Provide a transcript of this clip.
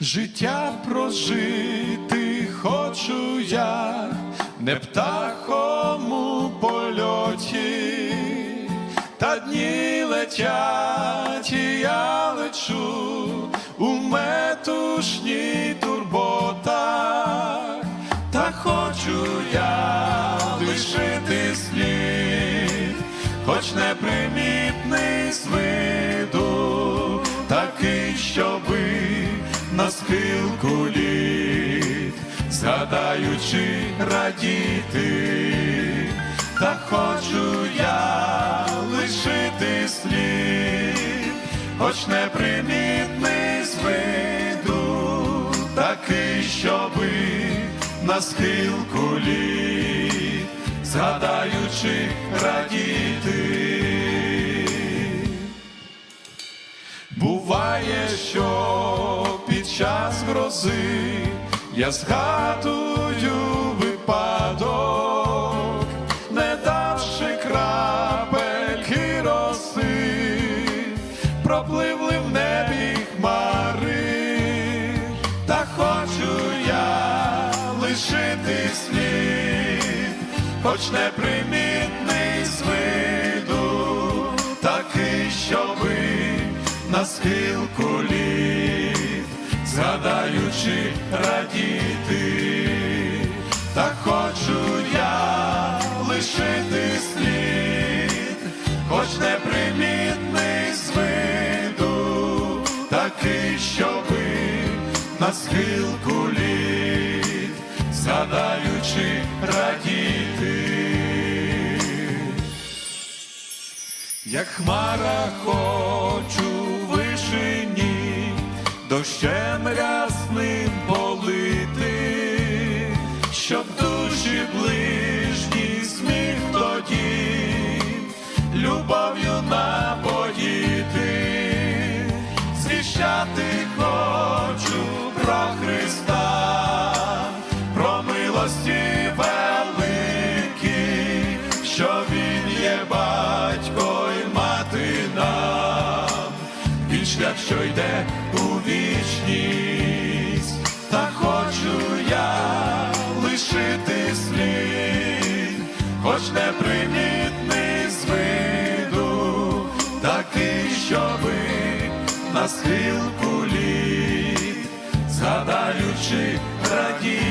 Життя прожити хочу я, не птахом у польоті, та дні летять, і я лечу у метушній турботах, та хочу я лишити слід, хоч непримітний з виду, такий, щоби на схилку літ, згадаючи радіти, та хочу я лишити слід, хоч непримітний з виду, такий, щоби на схилку літ, згадаючи радіти. Буває, що час грози. Я згадую випадок, не давши крапельки роси, пропливли в небі хмари, та хочу я лишити слід, хоч непримітний з виду, такий, щоби на схилку літ, згадаючи радіти, та хочу я лишити слід, хоч непримітний з виду, такий, щоби на схилку літ, згадаючи радіти. Як хмара хочу в вишині, дощем рясним полити, щоб душі ближні сміх тоді, любов'ю напоїти, звіщати хочу про Христа, про милості великі, що Він є батько й мати нам, він шлях, що йде у вічність, та хочу я лишити слід, хоч непримітний з виду, такий, ви на схилку літ, згадаючи радіти.